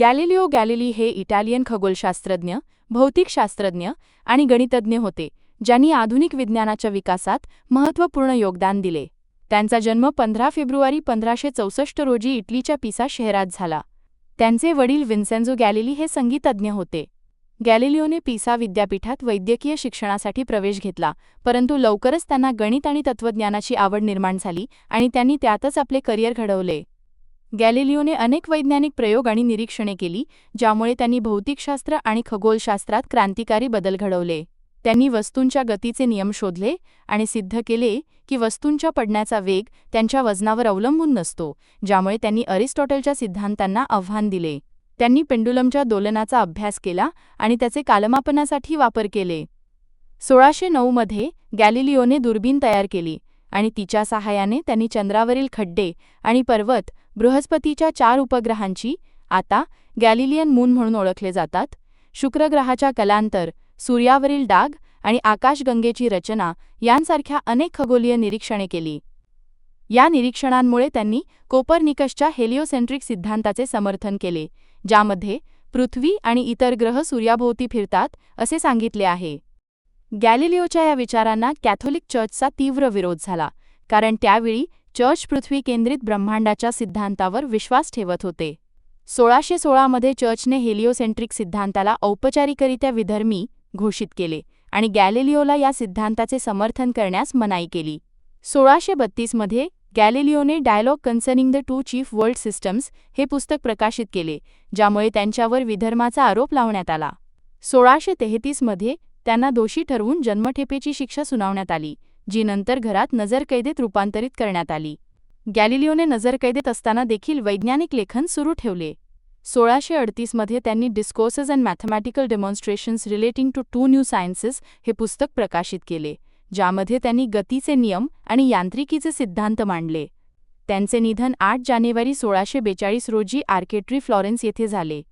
Galileo Galilei हे Italian खगोलशास्त्रज्ञ भौतिकशास्त्रज्ञ आणि गणितज्ञ होते ज्यांनी आधुनिक विज्ञानाच्या विकासात महत्त्वपूर्ण योगदान दिले. त्यांचा जन्म पंधरा फेब्रुवारी पंधराशे चौसष्ट रोजी इटलीच्या पिसा शहरात झाला. त्यांचे वडील विन्सेन्झो गॅलिली हे संगीतज्ञ होते. गॅलिलिओने पिसा विद्यापीठात वैद्यकीय शिक्षणासाठी प्रवेश घेतला परंतु लवकरच त्यांना गणित आणि तत्त्वज्ञानाची आवड निर्माण झाली आणि त्यांनी त्यातच आपले करिअर घडवले. गॅलिलिओने अनेक वैज्ञानिक प्रयोग आणि निरीक्षणे केली ज्यामुळे त्यांनी भौतिकशास्त्र आणि खगोलशास्त्रात क्रांतिकारी बदल घडवले. त्यांनी वस्तूंच्या गतीचे नियम शोधले आणि सिद्ध केले की वस्तूंच्या पडण्याचा वेग त्यांच्या वजनावर अवलंबून नसतो ज्यामुळे त्यांनी अरिस्टॉटलच्या सिद्धांतांना आव्हान दिले. त्यांनी पेंडुलमच्या दोलनाचा अभ्यास केला आणि त्याचे कालमापनासाठी वापर केले. सोळाशे नऊमध्ये गॅलिलिओने दुर्बीण तयार केली आणि तिच्या सहाय्याने त्यांनी चंद्रावरील खड्डे आणि पर्वत बृहस्पतीच्या चार उपग्रहांची आता गॅलिलियन मून म्हणून ओळखले जातात शुक्रग्रहाच्या कलांतर सूर्यावरील डाग आणि आकाशगंगेची रचना यांसारख्या अनेक खगोलीय निरीक्षणे केली. या निरीक्षणांमुळे त्यांनी कोपरनिकसच्या हेलिओसेंट्रिक सिद्धांताचे समर्थन केले ज्यामध्ये पृथ्वी आणि इतर ग्रह सूर्याभोवती फिरतात असे सांगितले आहे. गॅलिलिओच्या या विचारांना कॅथोलिक चर्चचा तीव्र विरोध झाला कारण त्यावेळी चर्च पृथ्वी केंद्रित ब्रह्मांडाच्या सिद्धांतावर विश्वास ठेवत होते. सोळाशे सोळामध्ये चर्चने हेलिओसेंट्रिक सिद्धांताला औपचारिकरित्या विधर्मी घोषित केले आणि गॅलिलिओला या सिद्धांताचे समर्थन करण्यास मनाई केली. सोळाशे बत्तीसमध्ये गॅलिलिओने dialogue concerning the two chief world systems हे पुस्तक प्रकाशित केले ज्यामुळे त्यांच्यावर विधर्माचा आरोप लावण्यात आला. सोळाशे तेहतीसमध्ये त्यांना दोषी ठरवून जन्मठेपेची शिक्षा सुनावण्यात आली जी नंतर घरात नजरकैदेत रूपांतरित करण्यात आली. गॅलिलिओने नजरकैदेत असताना देखील वैज्ञानिक लेखन सुरू ठेवले. सोळाशे अडतीसमध्ये त्यांनी discourses and mathematical demonstrations relating to two new sciences हे पुस्तक प्रकाशित केले ज्यामध्ये त्यांनी गतीचे नियम आणि यांत्रिकीचे सिद्धांत मांडले. त्यांचे निधन आठ जानेवारी सोळाशे बेचाळीस रोजी आर्केट्री फ्लॉरेन्स येथे झाले.